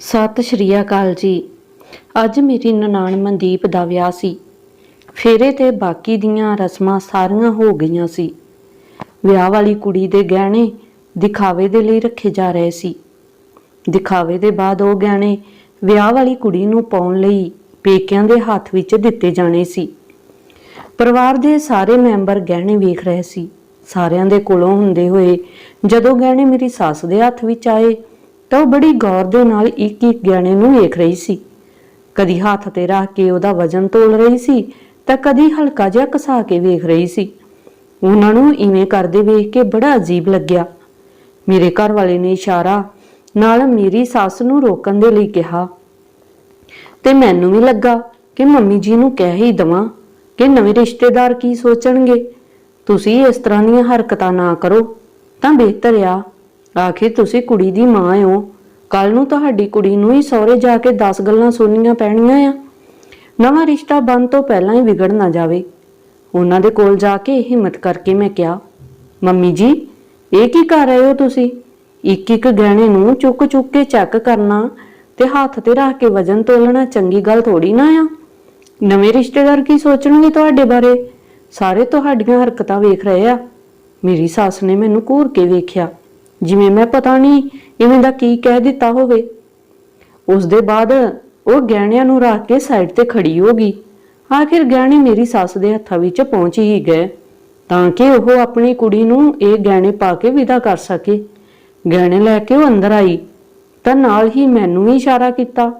ਸਤਿ ਸ਼੍ਰੀ ਅਕਾਲ ਜੀ। ਅੱਜ ਮੇਰੀ ਨਨਾਣ ਮਨਦੀਪ ਦਾ ਵਿਆਹ ਸੀ। ਫੇਰੇ ਤੇ ਬਾਕੀ ਦੀਆਂ ਰਸਮਾਂ ਸਾਰੀਆਂ ਹੋ ਗਈਆਂ ਸੀ। ਵਿਆਹ ਵਾਲੀ ਕੁੜੀ ਦੇ ਗਹਿਣੇ ਦਿਖਾਵੇ ਦੇ ਲਈ ਰੱਖੇ ਜਾ ਰਹੇ ਸੀ। ਦਿਖਾਵੇ ਦੇ ਬਾਅਦ ਉਹ ਗਹਿਣੇ ਵਿਆਹ ਵਾਲੀ ਕੁੜੀ ਨੂੰ ਪਾਉਣ ਲਈ ਪੇਕਿਆਂ ਦੇ ਹੱਥ ਵਿੱਚ ਦਿੱਤੇ ਜਾਣੇ ਸੀ। ਪਰਿਵਾਰ ਦੇ ਸਾਰੇ ਮੈਂਬਰ ਗਹਿਣੇ ਵੇਖ ਰਹੇ ਸੀ। ਸਾਰਿਆਂ ਦੇ ਕੋਲੋਂ ਹੁੰਦੇ ਹੋਏ ਜਦੋਂ ਗਹਿਣੇ ਮੇਰੀ ਸੱਸ ਦੇ ਹੱਥ ਵਿੱਚ ਆਏ ਤਾਂ ਉਹ ਬੜੀ ਗੌਰ ਦੇ ਨਾਲ ਇੱਕ ਇੱਕ ਗਹਿਣੇ ਨੂੰ ਵੇਖ ਰਹੀ ਸੀ। ਕਦੀ ਹੱਥ ਤੇ ਰੱਖ ਕੇ ਉਹਦਾ ਵਜ਼ਨ ਤੋਲ ਰਹੀ ਸੀ, ਤਾਂ ਕਦੀ ਹਲਕਾ ਜਿਹਾ ਕਸਾ ਕੇ ਵੇਖ ਰਹੀ ਸੀ। ਉਹਨਾਂ ਨੂੰ ਇਵੇਂ ਕਰਦੇ ਵੇਖ ਕੇ ਬੜਾ ਅਜੀਬ ਲੱਗਿਆ। ਮੇਰੇ ਘਰ ਵਾਲੇ ਨੇ ਇਸ਼ਾਰਾ ਨਾਲ ਮੇਰੀ ਸੱਸ ਨੂੰ ਰੋਕਣ ਦੇ ਲਈ ਕਿਹਾ ਤੇ ਮੈਨੂੰ ਵੀ ਲੱਗਾ ਕਿ ਮੰਮੀ ਜੀ ਨੂੰ ਕਹਿ ਹੀ ਦਵਾਂ ਕਿ ਨਵੇਂ ਰਿਸ਼ਤੇਦਾਰ ਕੀ ਸੋਚਣਗੇ। ਤੁਸੀਂ ਇਸ ਤਰ੍ਹਾਂ ਦੀਆਂ ਹਰਕਤਾਂ ਨਾ ਕਰੋ, ਤਾਂ ਬਿਹਤਰ ਆ। ਆਖਿਰ ਤੁਸੀਂ ਕੁੜੀ ਦੀ ਮਾਂ ਹੋ। ਕੱਲ ਨੂੰ ਤੁਹਾਡੀ ਕੁੜੀ ਨੂੰ ਹੀ ਸਹੁਰੇ ਜਾ ਕੇ 10 ਗੱਲਾਂ ਸੁਣਨੀਆਂ ਪੈਣੀਆਂ ਆ। ਨਵਾਂ ਰਿਸ਼ਤਾ ਬਣ ਤੋਂ ਪਹਿਲਾਂ ਹੀ ਵਿਗੜ ਨਾ ਜਾਵੇ। ਉਹਨਾਂ ਦੇ ਕੋਲ ਜਾ ਕੇ ਹਿੰਮਤ ਕਰਕੇ ਮੈਂ ਕਿਹਾ, ਮੰਮੀ ਜੀ, ਇਹ ਕੀ ਕਰ ਰਹੇ ਹੋ ਤੁਸੀਂ? ਇੱਕ ਇੱਕ ਗਹਿਣੇ ਨੂੰ ਚੁੱਕ ਚੁੱਕ ਕੇ ਚੈੱਕ ਕਰਨਾ ਤੇ ਹੱਥ ਤੇ ਰੱਖ ਕੇ ਵਜ਼ਨ ਤੋਲਣਾ ਚੰਗੀ ਗੱਲ ਥੋੜੀ ਨਾ ਆ। ਨਵੇਂ ਰਿਸ਼ਤੇਦਾਰ ਕੀ ਸੋਚਣਗੇ ਤੁਹਾਡੇ ਬਾਰੇ? ਸਾਰੇ ਤੁਹਾਡੀਆਂ ਹਰਕਤਾਂ ਵੇਖ ਰਹੇ ਆ। ਮੇਰੀ ਸੱਸ ਨੇ ਮੈਨੂੰ ਘੂਰ ਕੇ ਵੇਖਿਆ। ਜਿਵੇਂ ਮੈਂ ਪਤਾ ਨਹੀਂ ਇਵੇਂ ਦਾ ਕੀ ਕਹਿ ਦਿੱਤਾ ਹੋਵੇ। ਉਸ ਦੇ ਬਾਅਦ ਉਹ ਗਹਿਣਿਆਂ ਨੂੰ ਰੱਖ ਕੇ ਸਾਈਡ ਤੇ ਖੜੀ ਹੋ ਗਈ। ਆਖਿਰ ਗਹਿਣੇ ਮੇਰੀ ਸੱਸ ਦੇ ਹੱਥਾਂ ਵਿੱਚ ਪਹੁੰਚ ਹੀ ਗਏ, ਤਾਂ ਕਿ ਉਹ ਆਪਣੀ ਕੁੜੀ ਨੂੰ ਇਹ ਗਹਿਣੇ ਪਾ ਕੇ ਵਿਦਾ ਕਰ ਸਕੇ। ਗਹਿਣੇ ਲੈ ਕੇ ਉਹ ਅੰਦਰ ਆਈ, ਤਾਂ ਨਾਲ ਹੀ ਮੈਨੂੰ ਵੀ ਇਸ਼ਾਰਾ ਕੀਤਾ।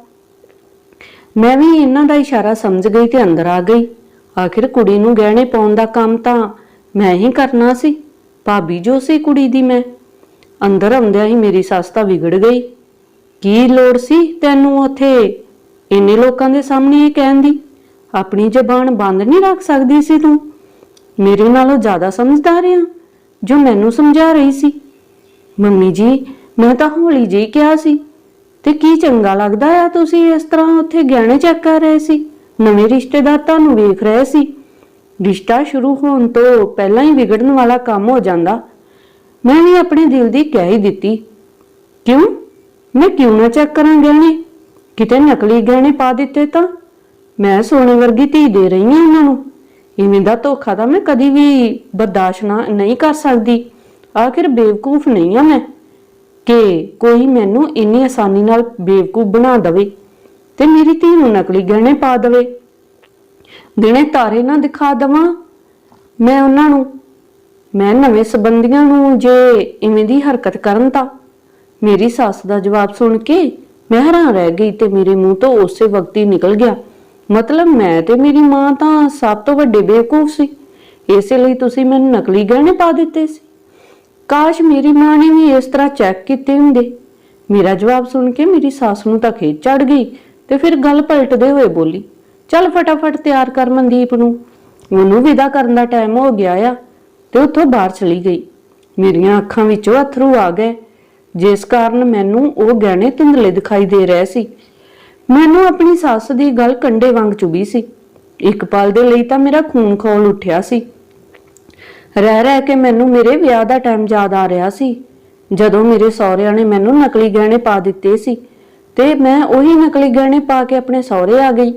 ਮੈਂ ਵੀ ਇਹਨਾਂ ਦਾ ਇਸ਼ਾਰਾ ਸਮਝ ਗਈ ਤੇ ਅੰਦਰ ਆ ਗਈ। ਆਖਿਰ ਕੁੜੀ ਨੂੰ ਗਹਿਣੇ ਪਾਉਣ ਦਾ ਕੰਮ ਤਾਂ ਮੈਂ ਹੀ ਕਰਨਾ ਸੀ। ਭਾਬੀ ਜੋ ਸੀ ਕੁੜੀ ਦੀ ਮੈਂ। ਅੰਦਰ ਆਉਂਦਿਆਂ ਹੀ ਮੇਰੀ ਸੱਸ ਤਾਂ ਵਿਗੜ ਗਈ। ਕੀ ਲੋੜ ਸੀ ਤੈਨੂੰ ਉੱਥੇ? ਇੰਨੇ ਲੋਕਾਂ ਦੇ ਸਾਹਮਣੇ ਇਹ ਕਹਿਣ ਦੀ। ਆਪਣੀ ਜ਼ਬਾਨ ਬੰਦ ਨਹੀਂ ਰੱਖ ਸਕਦੀ ਸੀ ਤੂੰ। ਮੇਰੇ ਨਾਲੋਂ ਜ਼ਿਆਦਾ ਸਮਝਦਾਰ ਆ, ਜੋ ਮੈਨੂੰ ਸਮਝਾ ਰਹੀ ਸੀ। ਮੰਮੀ ਜੀ, ਮੈਂ ਤਾਂ ਹੌਲੀ ਜਿਹੀ ਕਿਹਾ ਸੀ, ਤੇ ਕੀ ਚੰਗਾ ਲੱਗਦਾ ਆ ਤੁਸੀਂ ਇਸ ਤਰ੍ਹਾਂ ਉੱਥੇ ਗਹਿਣੇ ਚੈੱਕ ਕਰ ਰਹੇ ਸੀ? ਨਵੇਂ ਰਿਸ਼ਤੇਦਾਰ ਤੁਹਾਨੂੰ ਵੇਖ ਰਹੇ ਸੀ? ਰਿਸ਼ਤਾ ਸ਼ੁਰੂ ਹੋਣ ਤੋਂ ਪਹਿਲਾਂ ਹੀ ਵਿਗੜਨ ਵਾਲਾ ਕੰਮ ਹੋ ਜਾਂਦਾ। ਮੈਂ ਵੀ ਆਪਣੇ ਦਿਲ ਦੀ ਕਹਿ ਹੀ ਦਿੱਤੀ। ਕਿਉਂ? ਮੈਂ ਕਿਉਂ ਨਾ ਚੈੱਕ ਕਰਾਂ ਗਹਿਣੇ? ਕਿਤੇ ਨਕਲੀ ਗਹਿਣੇ ਪਾ ਦਿੱਤੇ ਤਾਂ ਮੈਂ ਸੋਨੇ ਵਰਗੀ ਧੀ ਦੇ ਰਹੀ ਹਾਂ ਉਹਨਾਂ ਨੂੰ। ਇਵੇਂ ਦਾ ਧੋਖਾ ਤਾਂ ਮੈਂ ਕਦੀ ਵੀ ਬਰਦਾਸ਼ਤ ਨਾ ਨਹੀਂ ਕਰ ਸਕਦੀ। ਆਖਿਰ ਬੇਵਕੂਫ ਨਹੀਂ ਆ ਮੈਂ ਕਿ ਕੋਈ ਮੈਨੂੰ ਇੰਨੀ ਆਸਾਨੀ ਨਾਲ ਬੇਵਕੂਫ ਬਣਾ ਦਵੇ ਤੇ ਮੇਰੀ ਧੀ ਨੂੰ ਨਕਲੀ ਗਹਿਣੇ ਪਾ ਦਵੇ। ਦਿਨੇ ਤਾਰੇ ਨਾ ਦਿਖਾ ਦਵਾਂ। ਮੈਂ ਉਹਨਾਂ ਨੂੰ ਮੈਂ ਨਵੇਂ ਸਬੰਧੀਆਂ ਨੂੰ ਜੇ ਇਵੇਂ ਦੀ ਹਰਕਤ ਕਰਨ ਤਾਂ ਮੇਰੀ ਸੱਸ ਦਾ ਜਵਾਬ ਸੁਣ ਕੇ ਮੈਂ ਹੈਰਾਨ ਰਹਿ ਗਈ ਤੇ ਮੇਰੇ ਮੂੰਹ ਤੋਂ ਉਸੇ ਵਕਤ ਹੀ ਨਿਕਲ ਗਿਆ। ਮਤਲਬ ਮੈਂ ਤੇ ਮੇਰੀ ਮਾਂ ਤਾਂ ਸਭ ਤੋਂ ਵੱਡੇ ਬੇਵਕੂਫ ਸੀ। ਇਸੇ ਲਈ ਤੁਸੀਂ ਮੈਨੂੰ ਨਕਲੀ ਗਹਿਣੇ ਪਾ ਦਿੱਤੇ ਸੀ। ਕਾਸ਼ ਮੇਰੀ ਮਾਂ ਨੇ ਵੀ ਇਸ ਤਰ੍ਹਾਂ ਚੈੱਕ ਕੀਤੇ ਹੁੰਦੇ। ਮੇਰਾ ਜਵਾਬ ਸੁਣ ਕੇ ਮੇਰੀ ਸੱਸ ਨੂੰ ਤਾਂ ਖੇਚ ਚੜ ਗਈ ਤੇ ਫਿਰ ਗੱਲ ਪਲਟਦੇ ਹੋਏ ਬੋਲੀ, ਚੱਲ ਫਟਾਫਟ ਤਿਆਰ ਕਰ ਮਨਦੀਪ ਨੂੰ। ਉਹਨੂੰ ਵਿਦਾ ਕਰਨ ਦਾ ਟਾਈਮ ਹੋ ਗਿਆ ਆ। ਤੇ ਉੱਥੋਂ ਬਾਹਰ ਚਲੀ ਗਈ। ਮੇਰੀਆਂ ਅੱਖਾਂ ਵਿੱਚੋਂ ਅਥਰੂ ਆ ਗਏ। ਜਿਸ ਕਾਰਨ ਮੈਨੂੰ ਉਹ ਗਹਿਣੇ ਧੁੰਦਲੇ ਦਿਖਾਈ ਦੇ ਰਹੇ ਸੀ। ਮੈਨੂੰ ਆਪਣੀ ਸੱਸ ਦੀ ਗੱਲ ਕੰਡੇ ਵਾਂਗ ਚੁਭੀ ਸੀ। ਇੱਕ ਪਲ ਦੇ ਲਈ ਤਾਂ ਮੇਰਾ ਖੂਨ ਖੋਲ ਉੱਠਿਆ ਸੀ। ਰਹਿ ਰਹਿ ਕੇ ਮੈਨੂੰ ਮੇਰੇ ਵਿਆਹ ਦਾ ਟਾਈਮ ਯਾਦ ਆ ਰਿਹਾ ਸੀ। ਜਦੋਂ ਮੇਰੇ ਸਹੁਰਿਆਂ ਨੇ ਮੈਨੂੰ ਨਕਲੀ ਗਹਿਣੇ ਪਾ ਦਿੱਤੇ ਸੀ ਤੇ ਮੈਂ ਉਹੀ ਨਕਲੀ ਗਹਿਣੇ ਪਾ ਕੇ ਆਪਣੇ ਸਹੁਰੇ ਆ ਗਈ।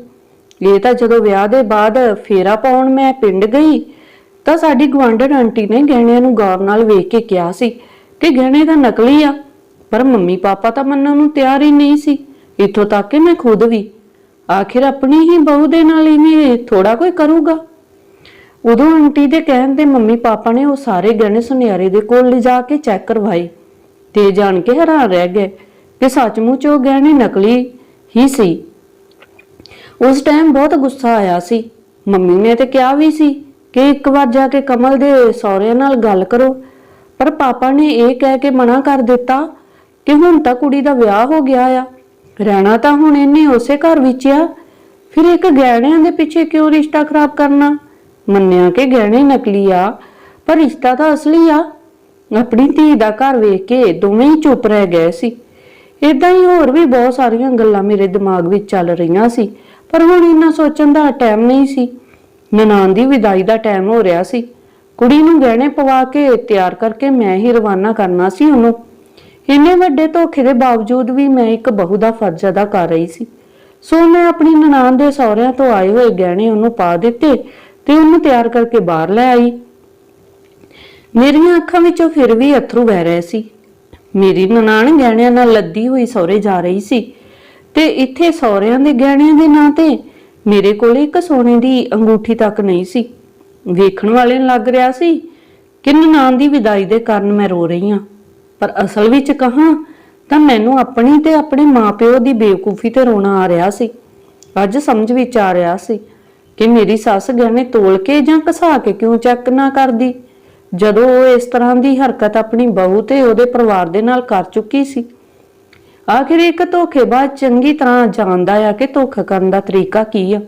ਇਹ ਤਾਂ ਜਦੋਂ ਵਿਆਹ ਦੇ ਬਾਅਦ ਫੇਰਾ ਪਾਉਣ ਮੈਂ ਪਿੰਡ ਗਈ ਤਾਂ ਸਾਡੀ ਗਵਾਂਢਣ ਆਂਟੀ ਨੇ ਗਹਿਣਿਆਂ ਨੂੰ ਗੌਰ ਨਾਲ ਵੇਖ ਕੇ ਕਿਹਾ ਸੀ ਕਿ ਗਹਿਣੇ ਤਾਂ ਨਕਲੀ ਆ, ਪਰ ਮੰਮੀ ਪਾਪਾ ਤਾਂ ਮੰਨਣ ਨੂੰ ਤਿਆਰ ਹੀ ਨਹੀਂ ਸੀ। ਇੱਥੋਂ ਤੱਕ ਕਿ ਮੈਂ ਖੁਦ ਵੀ। ਆਖਿਰ ਆਪਣੀ ਹੀ ਬਹੂ ਦੇ ਨਾਲ ਇਵੇਂ ਥੋੜਾ ਕੋਈ ਕਰੂਗਾ? ਉਦੋਂ ਆਂਟੀ ਦੇ ਕਹਿਣ ਤੇ ਮੰਮੀ ਪਾਪਾ ਨੇ ਉਹ ਸਾਰੇ ਗਹਿਣੇ ਸੁਨਿਆਰੇ ਦੇ ਕੋਲ ਲਿਜਾ ਕੇ ਚੈੱਕ ਕਰਵਾਏ ਤੇ ਜਾਣ ਕੇ ਹੈਰਾਨ ਰਹਿ ਗਏ ਕਿ ਸੱਚਮੁੱਚ ਉਹ ਗਹਿਣੇ ਨਕਲੀ ਹੀ ਸੀ। ਉਸ ਟਾਈਮ ਬਹੁਤ ਗੁੱਸਾ ਆਇਆ ਸੀ। ਮੰਮੀ ਨੇ ਤੇ ਕਿਹਾ ਵੀ ਸੀ ਕਿ ਇੱਕ ਵਾਰ ਜਾ ਕੇ ਕਮਲ ਦੇ ਸਹੁਰਿਆਂ ਨਾਲ ਗੱਲ ਕਰੋ। ਪਰ ਪਾਪਾ ਨੇ ਇਹ ਕਹਿ ਕੇ ਮਨਾ ਕਰ ਦਿੱਤਾ ਕਿ ਹੁਣ ਤਾਂ ਕੁੜੀ ਦਾ ਵਿਆਹ ਹੋ ਗਿਆ ਆ। ਰਹਿਣਾ ਤਾਂ ਹੁਣ ਇਹਨੇ ਉਸੇ ਘਰ ਵਿੱਚ ਆ। ਫਿਰ ਇੱਕ ਗਹਿਣਿਆਂ ਦੇ ਪਿੱਛੇ ਕਿਉਂ ਰਿਸ਼ਤਾ ਖਰਾਬ ਕਰਨਾ? ਮੰਨਿਆ ਕਿ ਗਹਿਣੇ ਨਕਲੀ ਆ, ਪਰ ਰਿਸ਼ਤਾ ਤਾਂ ਅਸਲੀ ਆ। ਆਪਣੀ ਧੀ ਦਾ ਘਰ ਵੇਖ ਕੇ ਦੋਵੇਂ ਹੀ ਚੁੱਪ ਰਹਿ ਗਏ ਸੀ। ਇਦਾਂ ਹੀ ਹੋਰ ਵੀ ਬਹੁਤ ਸਾਰੀਆਂ ਗੱਲਾਂ ਮੇਰੇ ਦਿਮਾਗ ਵਿੱਚ ਚੱਲ ਰਹੀਆਂ ਸੀ, ਪਰ ਹੁਣ ਇੰਨਾ ਸੋਚਣ ਦਾ ਟਾਈਮ ਨਹੀਂ ਸੀ। ਨਨਾਣ ਦੀ ਵਿਦਾਈ ਦਾ ਟਾਈਮ ਹੋ ਰਿਹਾ ਸੀ। ਕੁੜੀ ਨੂੰ ਗਹਿਣੇ ਪਵਾ ਕੇ ਤਿਆਰ ਕਰਕੇ ਮੈਂ ਹੀ ਰਵਾਨਾ ਕਰਨਾ ਸੀ ਉਹਨੂੰ। ਇੰਨੇ ਵੱਡੇ ਧੋਖੇ ਦੇ ਬਾਵਜੂਦ ਵੀ ਮੈਂ ਇੱਕ ਬਹੂ ਦਾ ਫਰਜ਼ ਅਦਾ ਕਰ ਰਹੀ ਸੀ। ਸੋ ਮੈਂ ਆਪਣੀ ਨਨਾਣ ਦੇ ਸਹੁਰਿਆਂ ਤੋਂ ਆਏ ਹੋਏ ਗਹਿਣੇ ਉਹਨੂੰ ਪਾ ਦਿੱਤੇ ਤੇ ਉਹਨੂੰ ਤਿਆਰ ਕਰਕੇ ਬਾਹਰ ਲੈ ਆਈ। ਮੇਰੀਆਂ ਅੱਖਾਂ ਵਿੱਚੋਂ ਫਿਰ ਵੀ ਅਥਰੂ ਵਹਿ ਰਹੇ ਸੀ। ਮੇਰੀ ਨਨਾਣ ਗਹਿਣਿਆਂ ਨਾਲ ਲੱਦੀ ਹੋਈ ਸਹੁਰੇ ਜਾ ਰਹੀ ਸੀ ਤੇ ਇੱਥੇ ਸਹੁਰਿਆਂ ਦੇ ਗਹਿਣਿਆਂ ਦੇ ਨਾਂ ਤੇ ਮੇਰੇ ਕੋਲ ਇੱਕ ਸੋਨੇ ਦੀ ਅੰਗੂਠੀ ਤੱਕ ਨਹੀਂ ਸੀ। ਵੇਖਣ ਵਾਲੇ ਨੂੰ ਲੱਗ ਰਿਹਾ ਸੀ ਕਿ ਨਨਾਣ ਦੀ ਵਿਦਾਈ ਦੇ ਕਾਰਨ ਮੈਂ ਰੋ ਰਹੀ ਹਾਂ। ਪਰ ਅਸਲ ਵਿੱਚ ਕਹਾਂ ਤਾਂ ਮੈਨੂੰ ਆਪਣੀ ਤੇ ਆਪਣੇ ਮਾਪਿਓ ਦੀ ਬੇਵਕੂਫੀ ਤੇ ਰੋਣਾ ਆ ਰਿਹਾ ਸੀ। ਅੱਜ ਸਮਝ ਵਿੱਚ ਆ ਰਿਹਾ ਸੀ ਕਿ ਮੇਰੀ ਸੱਸ ਗਹਿਣੇ ਤੋਲ ਕੇ ਜਾਂ ਘਸਾ ਕੇ ਕਿਉਂ ਚੈੱਕ ਨਾ ਕਰਦੀ। ਜਦੋਂ ਉਹ ਇਸ ਤਰ੍ਹਾਂ ਦੀ ਹਰਕਤ ਆਪਣੀ ਬਹੂ ਤੇ ਉਹਦੇ ਪਰਿਵਾਰ ਦੇ ਨਾਲ ਕਰ ਚੁੱਕੀ ਸੀ ਆਖਿਰ ਇੱਕ ਧੋਖੇਬਾਜ਼ ਚੰਗੀ ਤਰ੍ਹਾਂ ਜਾਣਦਾ ਆ ਕਿ ਧੋਖਾ ਕਰਨ ਦਾ ਤਰੀਕਾ ਕੀ ਆ।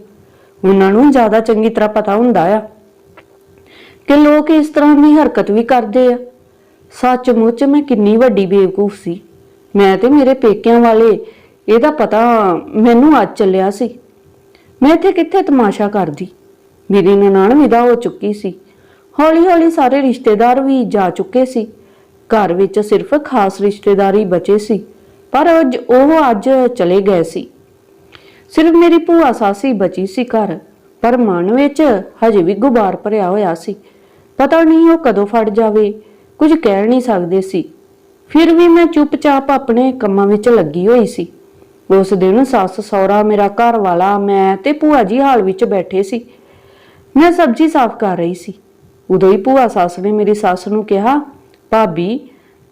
ਉਹਨਾਂ ਨੂੰ ਜ਼ਿਆਦਾ ਚੰਗੀ ਤਰ੍ਹਾਂ ਪਤਾ ਹੁੰਦਾ ਆ ਕਿ ਲੋਕ ਇਸ ਤਰ੍ਹਾਂ ਦੀ ਹਰਕਤ ਵੀ ਕਰਦੇ ਆ। ਸੱਚਮੁੱਚ ਮੈਂ ਕਿੰਨੀ ਵੱਡੀ ਬੇਵਕੂਫ ਸੀ। ਮੈਂ ਤੇ ਮੇਰੇ ਪੇਕਿਆਂ ਵਾਲੇ, ਇਹਦਾ ਪਤਾ ਮੈਨੂੰ ਅੱਜ ਚੱਲਿਆ ਸੀ। ਮੈਂ ਇੱਥੇ ਕਿੱਥੇ ਤਮਾਸ਼ਾ ਕਰਦੀ? ਮੇਰੀ ਨਨਾਣ ਵਿਦਾ ਹੋ ਚੁੱਕੀ ਸੀ। ਹੌਲੀ ਹੌਲੀ ਸਾਰੇ ਰਿਸ਼ਤੇਦਾਰ ਵੀ ਜਾ ਚੁੱਕੇ ਸੀ। ਘਰ ਵਿੱਚ ਸਿਰਫ ਖਾਸ ਰਿਸ਼ਤੇਦਾਰ ਹੀ ਬਚੇ ਸੀ। ਪਰ ਅੱਜ ਉਹ ਅੱਜ ਚਲੇ ਗਏ ਸੀ। ਸਿਰਫ ਮੇਰੀ ਭੂਆ ਸਾਸੀ ਬਚੀ ਸੀ ਘਰ, ਪਰ ਮਨ ਵਿੱਚ ਹਜੇ ਵੀ ਗੁਬਾਰ ਭਰਿਆ ਹੋਇਆ ਸੀ। ਪਤਾ ਨਹੀਂ ਉਹ ਕਦੋਂ ਫੜ ਜਾਵੇ, ਕੁਝ ਕਹਿ ਨਹੀਂ ਸਕਦੇ ਸੀ। ਫਿਰ ਵੀ ਮੈਂ ਚੁੱਪਚਾਪ ਆਪਣੇ ਕੰਮਾਂ ਵਿੱਚ ਲੱਗੀ ਹੋਈ ਸੀ। ਉਸ ਦਿਨ ਸੱਸ ਸਹੁਰਾ ਮੇਰਾ ਘਰ ਵਾਲਾ, ਮੈਂ ਤੇ ਭੂਆ ਜੀ ਹਾਲ ਵਿੱਚ ਬੈਠੇ ਸੀ। ਮੈਂ ਸਬਜ਼ੀ ਸਾਫ਼ ਕਰ ਰਹੀ ਸੀ। ਉਦੋਂ ਹੀ ਭੂਆ ਸੱਸ ਨੇ ਮੇਰੀ ਸੱਸ ਨੂੰ ਕਿਹਾ, ਭਾਬੀ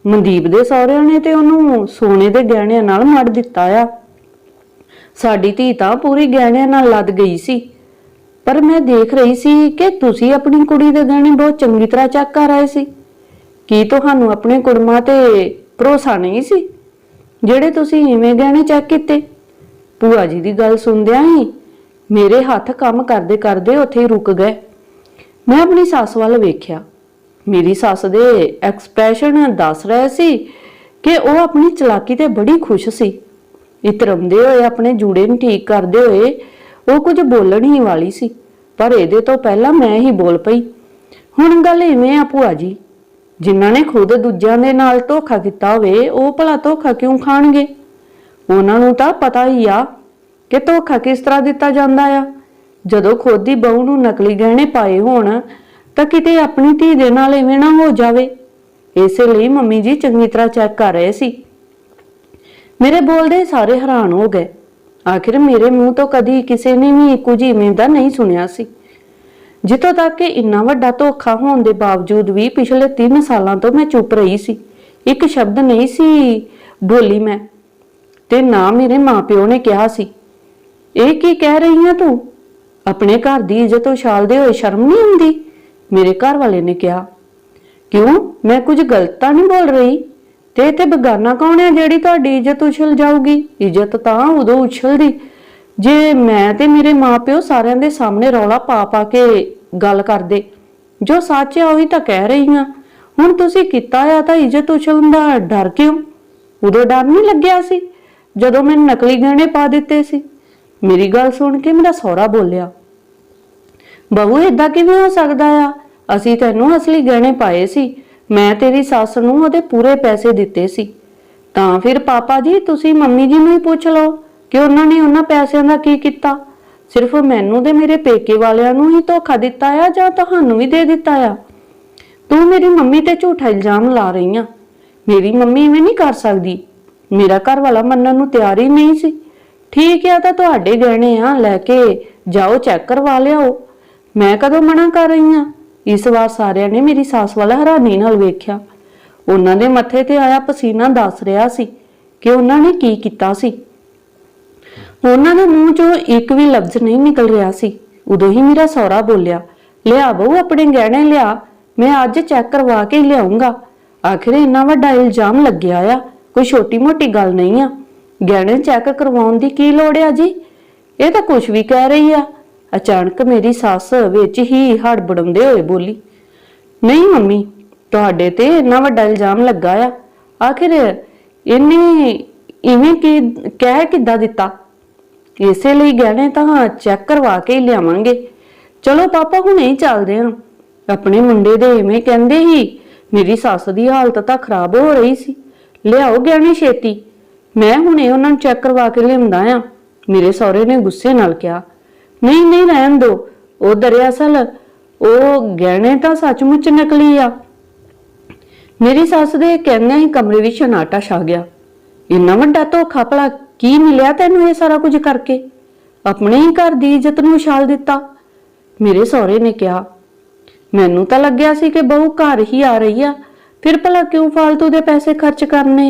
ਮਨਦੀਪ ਦੇ ਸਹੁਰਿਆਂ ਨੇ ਤੇ ਉਹਨੂੰ ਸੋਨੇ ਦੇ ਗਹਿਣਿਆਂ ਨਾਲ ਮੜ ਦਿੱਤਾ ਆ। ਸਾਡੀ ਧੀ ਤਾਂ ਪੂਰੀ ਗਹਿਣਿਆਂ ਨਾਲ ਲੱਦ ਗਈ ਸੀ। ਪਰ ਮੈਂ ਦੇਖ ਰਹੀ ਸੀ ਕਿ ਤੁਸੀਂ ਆਪਣੀ ਕੁੜੀ ਦੇ ਗਹਿਣੇ ਬਹੁਤ ਚੰਗੀ ਤਰ੍ਹਾਂ ਚੈੱਕ ਕਰ ਆਏ ਸੀ। ਕੀ ਤੁਹਾਨੂੰ ਆਪਣੇ ਕੁੜਮਾਂ ਤੇ ਭਰੋਸਾ ਨਹੀਂ ਸੀ? ਜਿਹੜੇ ਤੁਸੀਂ ਇਵੇਂ ਗਹਿਣੇ ਚੈੱਕ ਕੀਤੇ। ਭੂਆ ਜੀ ਦੀ ਗੱਲ ਸੁਣਦਿਆਂ ਹੀ ਮੇਰੇ ਹੱਥ ਕੰਮ ਕਰਦੇ ਕਰਦੇ ਉੱਥੇ ਹੀ ਰੁਕ ਗਏ। ਮੈਂ ਆਪਣੀ ਸੱਸ ਵੱਲ ਵੇਖਿਆ। ਮੇਰੀ ਸੱਸ ਦੇ ਐਕਸਪ੍ਰੈਸ਼ਨ ਦੱਸ ਰਹੇ ਸੀ ਕਿ ਉਹ ਆਪਣੀ ਚਲਾਕੀ ਤੇ ਬੜੀ ਖੁਸ਼ ਸੀ। ਇਤਰਮਦੇ ਹੋਏ, ਆਪਣੇ ਜੂੜੇ ਨੂੰ ਠੀਕ ਕਰਦੇ ਹੋਏ, ਉਹ ਕੁਝ ਬੋਲਣ ਹੀ ਵਾਲੀ ਸੀ, ਪਰ ਇਹਦੇ ਤੋਂ ਪਹਿਲਾਂ ਮੈਂ ਹੀ ਬੋਲ ਪਈ। ਹੁਣ ਗੱਲ ਇਵੇਂ ਆ ਭੂਆ ਜੀ, ਜਿਨ੍ਹਾਂ ਨੇ ਖੁਦ ਦੂਜਿਆਂ ਦੇ ਨਾਲ ਧੋਖਾ ਕੀਤਾ ਹੋਵੇ, ਉਹ ਭਲਾ ਧੋਖਾ ਕਿਉਂ ਖਾਣਗੇ? ਉਹਨਾਂ ਨੂੰ ਤਾਂ ਪਤਾ ਹੀ ਆ ਕਿ ਧੋਖਾ ਕਿਸ ਤਰ੍ਹਾਂ ਦਿੱਤਾ ਜਾਂਦਾ ਆ। ਜਦੋਂ ਖੁਦ ਦੀ ਬਹੂ ਨੂੰ ਨਕਲੀ ਗਹਿਣੇ ਪਾਏ ਹੋਣ ਤਾਂ ਕਿਤੇ ਆਪਣੀ ਧੀ ਦੇ ਨਾਲ ਐਵੇਂ ਨਾ ਹੋ ਜਾਵੇ। ਇਸੇ ਲਈ ਮੰਮੀ ਜੀ ਚੰਗੀ ਤਰ੍ਹਾਂ ਚੈੱਕ ਕਰ ਰਹੇ ਸੀ। ਮੇਰੇ ਬੋਲਦੇ ਸਾਰੇ ਹੈਰਾਨ ਹੋ ਗਏ। ਆਖਿਰ ਮੇਰੇ ਮੂੰਹ ਤੋਂ ਕਦੀ ਕਿਸੇ ਨੇ ਵੀ ਕੁਝ ਇਵੇਂ ਦਾ ਨਹੀਂ ਸੁਣਿਆ ਸੀ। ਜਿੱਥੋਂ ਤੱਕ ਕਿ ਇੰਨਾ ਵੱਡਾ ਧੋਖਾ ਹੋਣ ਦੇ ਬਾਵਜੂਦ ਵੀ ਪਿਛਲੇ 3 ਸਾਲਾਂ ਤੋਂ ਮੈਂ ਚੁੱਪ ਰਹੀ ਸੀ। ਇੱਕ ਸ਼ਬਦ ਨਹੀਂ ਸੀ, ਬੋਲੀ ਮੈਂ। ਤੇ ਨਾ ਮੇਰੇ ਮਾਪਿਓ ਨੇ ਕਿਹਾ ਸੀ, ਇਹ ਕੀ ਕਹਿ ਰਹੀ ਆ ਤੂੰ? ਆਪਣੇ ਘਰ ਦੀ ਇੱਜ਼ਤ ਉਛਾਲਦੇ ਹੋਏ ਸ਼ਰਮ ਨਹੀਂ ਹੁੰਦੀ? ਮੇਰੇ ਘਰ ਵਾਲੇ ਨੇ ਕਿਹਾ, ਕਿਉਂ? ਮੈਂ ਕੁਝ ਗਲਤ ਤਾਂ ਨਹੀਂ ਬੋਲ ਰਹੀ। ਤੇ ਇੱਥੇ ਬਗਾਨਾ ਕੌਣ ਹੈ ਜਿਹੜੀ ਤੁਹਾਡੀ ਇੱਜ਼ਤ ਉਛਲ ਜਾਊਗੀ? ਇੱਜ਼ਤ ਤਾਂ ਉਦੋਂ ਉਛਲਦੀ ਜੇ ਮੈਂ ਤੇ ਮੇਰੇ ਮਾਪਿਓ ਸਾਰਿਆਂ ਦੇ ਸਾਹਮਣੇ ਰੌਲਾ ਪਾ ਪਾ ਕੇ ਗੱਲ ਕਰਦੇ। ਜੋ ਸੱਚ ਹੈ ਉਹੀ ਤਾਂ ਕਹਿ ਰਹੀ ਹਾਂ ਹੁਣ ਤੁਸੀਂ ਕੀਤਾ ਆ ਤਾਂ ਇੱਜ਼ਤ ਉਛਲਣ ਦਾ ਡਰ ਕਿਉਂ? ਉਦੋਂ ਡਰ ਨਹੀਂ ਲੱਗਿਆ ਸੀ, ਜਦੋਂ ਮੈਂ ਨਕਲੀ ਗਹਿਣੇ ਪਾ ਦਿੱਤੇ ਸੀ। ਮੇਰੀ ਗੱਲ ਸੁਣ ਕੇ ਮੇਰਾ ਸਹੁਰਾ ਬੋਲਿਆ, ਬਹੂ, ਏਦਾਂ ਕਿਵੇਂ ਹੋ ਸਕਦਾ ਆ? ਅਸੀਂ ਤੈਨੂੰ ਅਸਲੀ ਗਹਿਣੇ ਪਾਏ ਸੀ। ਮੈਂ ਤੇਰੀ ਸੱਸ ਨੂੰ ਉਹਦੇ ਪੂਰੇ ਪੈਸੇ ਦਿੱਤੇ ਸੀ। ਤਾਂ ਫਿਰ ਪਾਪਾ ਜੀ, ਤੁਸੀਂ ਮੰਮੀ ਜੀ ਨੂੰ ਹੀ ਪੁੱਛ ਲਓ ਕਿ ਉਹਨਾਂ ਨੇ ਉਹਨਾਂ ਪੈਸਿਆਂ ਦਾ ਕੀ ਕੀਤਾ। ਸਿਰਫ ਮੈਨੂੰ ਤੇ ਮੇਰੇ ਪੇਕੇ ਵਾਲਿਆਂ ਨੂੰ ਹੀ ਧੋਖਾ ਦਿੱਤਾ ਆ ਜਾਂ ਤੁਹਾਨੂੰ ਵੀ ਦੇ ਦਿੱਤਾ ਆ? ਤੂੰ ਮੇਰੀ ਮੰਮੀ ਤੇ ਝੂਠਾ ਇਲਜ਼ਾਮ ਲਾ ਰਹੀ ਆ। ਮੇਰੀ ਮੰਮੀ ਇਵੇਂ ਨਹੀਂ ਕਰ ਸਕਦੀ। ਮੇਰਾ ਘਰ ਵਾਲਾ ਮੰਨਣ ਨੂੰ ਤਿਆਰ ਹੀ ਨਹੀਂ ਸੀ। ਠੀਕ ਆ, ਤਾਂ ਤੁਹਾਡੇ ਗਹਿਣੇ ਆ, ਲੈ ਕੇ ਜਾਓ, ਚੈੱਕ ਕਰਵਾ ਲਿਆਓ। ਮੈਂ ਕਦੋਂ ਮਨਾ ਕਰ ਰਹੀ ਆ? ਇਸ ਵਾਰ ਸਾਰਿਆਂ ਨੇ ਮੇਰੀ ਸੱਸ ਵਾਲਾ ਹੈਰਾਨੀ ਨਾਲ ਵੇਖਿਆ। ਉਹਨਾਂ ਦੇ ਮੱਥੇ ਤੇ ਆਇਆ ਪਸੀਨਾ ਦੱਸ ਰਿਹਾ ਸੀ ਕਿ ਉਹਨਾਂ ਨੇ ਕੀ ਕੀਤਾ ਸੀ। ਉਹਨਾਂ ਦੇ ਮੂੰਹ ਚੋਂ ਇੱਕ ਵੀ ਲਫ਼ਜ਼ ਨਹੀਂ ਨਿਕਲ ਰਿਹਾ ਸੀ। ਉਦੋਂ ਹੀ ਮੇਰਾ ਸਹੁਰਾ ਬੋਲਿਆ, ਲਿਆ ਬਹੂ, ਆਪਣੇ ਗਹਿਣੇ ਲਿਆ, ਮੈਂ ਅੱਜ ਚੈੱਕ ਕਰਵਾ ਕੇ ਲਿਆਉਂਗਾ। ਆਖਿਰ ਇੰਨਾ ਵੱਡਾ ਇਲਜ਼ਾਮ ਲੱਗਿਆ ਆ, ਕੋਈ ਛੋਟੀ ਮੋਟੀ ਗੱਲ ਨਹੀਂ ਆ। ਗਹਿਣੇ ਚੈੱਕ ਕਰਵਾਉਣ ਦੀ ਕੀ ਲੋੜ ਆ ਜੀ? ਇਹ ਤਾਂ ਕੁਝ ਵੀ ਕਹਿ ਰਹੀ ਆ। ਅਚਾਨਕ ਮੇਰੀ ਸੱਸ ਵਿੱਚ ਹੀ ਹੜਬੜਾਉਂਦੇ ਹੋਏ ਬੋਲੀ, ਨਹੀਂ ਮੰਮੀ, ਤੁਹਾਡੇ ਤੇ ਇੰਨਾ ਵੱਡਾ ਇਲਜ਼ਾਮ ਲੱਗਾ ਆ। ਆਖਿਰ ਇਹਨੇ ਇਵੇਂ ਕੀ ਕਹਿ ਕਿੱਦਾਂ ਦਿੱਤਾ? ਇਸੇ ਲਈ ਗਹਿਣੇ ਤਾਂ ਚੈੱਕ ਕਰਵਾ ਕੇ ਹੀ ਲਿਆਵਾਂਗੇ। ਚਲੋ ਪਾਪਾ, ਹੁਣੇ ਹੀ ਚੱਲਦੇ ਹਾਂ। ਆਪਣੇ ਮੁੰਡੇ ਦੇ ਇਵੇਂ ਕਹਿੰਦੇ ਹੀ ਮੇਰੀ ਸੱਸ ਦੀ ਹਾਲਤ ਤਾਂ ਖਰਾਬ ਹੋ ਰਹੀ ਸੀ। ਲਿਆਓ ਗਹਿਣੇ ਛੇਤੀ। ਮੈਂ ਹੁਣੇ ਉਹਨਾਂ ਨੂੰ ਚੈੱਕ ਕਰਵਾ ਕੇ ਲਿਆਉਂਦਾ ਆ ਮੇਰੇ ਸਹੁਰੇ ਨੇ ਗੁੱਸੇ ਨਾਲ ਕਿਹਾ ਨਹੀਂ ਨਹੀਂ ਰਹਿਣ ਦੋ। ਉਹ ਦਰਿਆਸਲ, ਉਹ ਗਹਿਣੇ ਤਾਂ ਸੱਚਮੁੱਚ ਨਕਲੀ ਆ। ਮੇਰੀ ਸੱਸ ਦੇ ਕਹਿੰਦਿਆਂ ਹੀ ਕਮਰੇ ਵਿੱਚ ਸਨਾਟਾ ਛਾ ਗਿਆ। ਇੰਨਾ ਵੱਡਾ ਧੋਖਾ ਭਲਾ ਕੀ ਮਿਲਿਆ ਤੈਨੂੰ ਇਹ ਸਾਰਾ ਕੁਝ ਕਰਕੇ? ਆਪਣੇ ਹੀ ਘਰ ਦੀ ਇੱਜ਼ਤ ਨੂੰ ਉਛਾਲ ਦਿੱਤਾ। ਮੇਰੇ ਸਹੁਰੇ ਨੇ ਕਿਹਾ, ਮੈਨੂੰ ਤਾਂ ਲੱਗਿਆ ਸੀ ਕਿ ਬਹੂ ਘਰ ਹੀ ਆ ਰਹੀ ਆ। ਫਿਰ ਭਲਾ ਕਿਉਂ ਫालतू ਦੇ ਪੈਸੇ ਖਰਚ ਕਰਨੇ?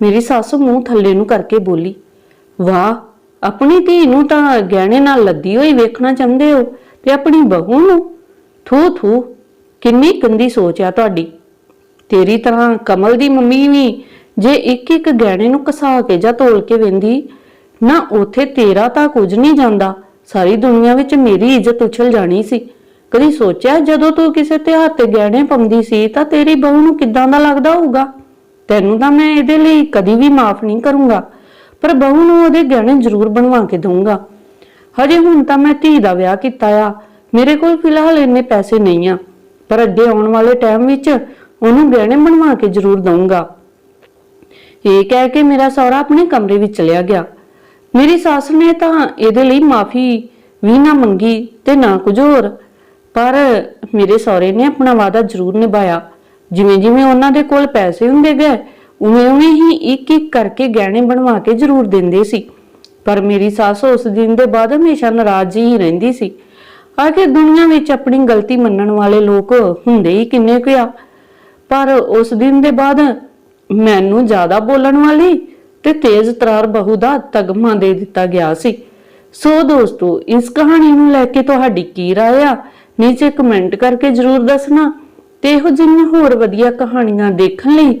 ਮੇਰੀ ਸੱਸ ਮੂੰਹ ਥੱਲੇ ਨੂੰ ਕਰਕੇ ਬੋਲੀ, ਵਾਹ ਆਪਣੀ ਧੀ ਨੂੰ ਤਾਂ ਗਹਿਣੇ ਨਾਲ ਲੱਦੀ ਹੋਈ ਵੇਖਣਾ ਚਾਹੁੰਦੇ ਹੋ ਤੇ ਆਪਣੀ ਬਹੂ ਨੂੰ? ਥੂ ਥੂ, ਕਿੰਨੀ ਗੰਦੀ ਸੋਚ ਆ ਤੁਹਾਡੀ। ਤੇਰੀ ਤਰ੍ਹਾਂ ਕਮਲ ਦੀ ਮੰਮੀ ਵੀ ਜੇ ਇੱਕ ਇੱਕ ਗਹਿਣੇ ਨੂੰ ਕਸਾ ਕੇ ਜਾਂ ਤੋਲ ਕੇ ਵੇਂਦੀ, ਨਾ ਉਥੇ ਤੇਰਾ ਤਾਂ ਕੁਝ ਨਹੀਂ ਜਾਂਦਾ। ਸਾਰੀ ਦੁਨੀਆ ਵਿੱਚ ਮੇਰੀ ਇੱਜ਼ਤ ਉਛਲ ਜਾਣੀ ਸੀ। ਕਦੀ ਸੋਚਿਆ ਜਦੋਂ ਤੂੰ ਕਿਸੇ ਤਿਉਹਾਰ ਤੇ ਗਹਿਣੇ ਪਾਉਂਦੀ ਸੀ ਤਾਂ ਤੇਰੀ ਬਹੂ ਨੂੰ ਕਿੱਦਾਂ ਦਾ ਲੱਗਦਾ ਹੋਊਗਾ? ਤੈਨੂੰ ਤਾਂ ਮੈਂ ਇਹਦੇ ਲਈ ਕਦੀ ਵੀ ਮਾਫ ਨਹੀਂ ਕਰੂੰਗਾ। ਪਰ ਬਹੂ ਨੂੰ ਉਹਦੇ ਗਹਿਣੇ ਜ਼ਰੂਰ ਬਣਵਾ ਕੇ ਦਊਂਗਾ। ਹਜੇ ਹੁਣ ਤਾਂ ਮੈਂ ਧੀ ਦਾ ਵਿਆਹ ਕੀਤਾ ਆ। ਮੇਰੇ ਕੋਲ ਫਿਲਹਾਲ ਇੰਨੇ ਪੈਸੇ ਨਹੀਂ ਆ। ਪਰ ਅੱਗੇ ਆਉਣ ਵਾਲੇ ਟਾਈਮ ਵਿੱਚ ਉਹਨੂੰ ਗਹਿਣੇ ਬਣਵਾ ਕੇ ਜ਼ਰੂਰ ਦਊਂਗਾ। ਇਹ ਕਹਿ ਕੇ ਮੇਰਾ ਸਹੁਰਾ ਆਪਣੇ ਕਮਰੇ ਵਿੱਚ ਚਲਿਆ ਗਿਆ। ਮੇਰੀ ਸੱਸ ਨੇ ਤਾਂ ਇਹਦੇ ਲਈ ਮਾਫੀ ਵੀ ਨਾ ਮੰਗੀ ਤੇ ਨਾ ਕੁਝ ਹੋਰ। ਪਰ ਮੇਰੇ ਸਹੁਰੇ ਨੇ ਆਪਣਾ ਵਾਅਦਾ ਜ਼ਰੂਰ ਨਿਭਾਇਆ। ਜਿਵੇਂ ਜਿਵੇਂ ਉਹਨਾਂ ਦੇ ਕੋਲ ਪੈਸੇ ਹੁੰਦੇ ਗਏ ਉਵੇਂ ਉਵੇਂ ਹੀ ਇੱਕ ਇੱਕ ਕਰਕੇ ਗਹਿਣੇ ਬਣਵਾ ਕੇ ਜ਼ਰੂਰ ਦਿੰਦੇ ਸੀ। ਪਰ ਮੇਰੀ ਸੱਸ ਉਸ ਦਿਨ ਦੇ ਬਾਅਦ ਹਮੇਸ਼ਾ ਨਾਰਾਜ਼ ਹੀ ਰਹਿੰਦੀ ਸੀ। ਆਖਿਰ ਦੁਨੀਆ ਵਿੱਚ ਆਪਣੀ ਗਲਤੀ ਮੰਨਣ ਵਾਲੇ ਲੋਕ ਹੁੰਦੇ ਹੀ ਕਿੰਨੇ ਕੁ ਆ। ਪਰ ਉਸ ਦਿਨ ਦੇ ਬਾਅਦ ਮੈਨੂੰ ਜ਼ਿਆਦਾ ਬੋਲਣ ਵਾਲੀ ਤੇ ਤੇਜ਼ ਤਰਾਰ ਬਹੂ ਦਾ ਤਗਮਾ ਦੇ ਦਿੱਤਾ ਗਿਆ ਸੀ। ਸੋ ਦੋਸਤੋ, ਇਸ ਕਹਾਣੀ ਨੂੰ ਲੈ ਕੇ ਤੁਹਾਡੀ ਕੀ ਰਾਏ ਆ? ਨੀਚੇ ਕਮੈਂਟ ਕਰਕੇ ਜਰੂਰ ਦੱਸਣਾ ਤੇ ਇਹੋ ਜਿਹੀਆਂ ਹੋਰ ਵਧੀਆ ਕਹਾਣੀਆਂ ਦੇਖਣ ਲਈ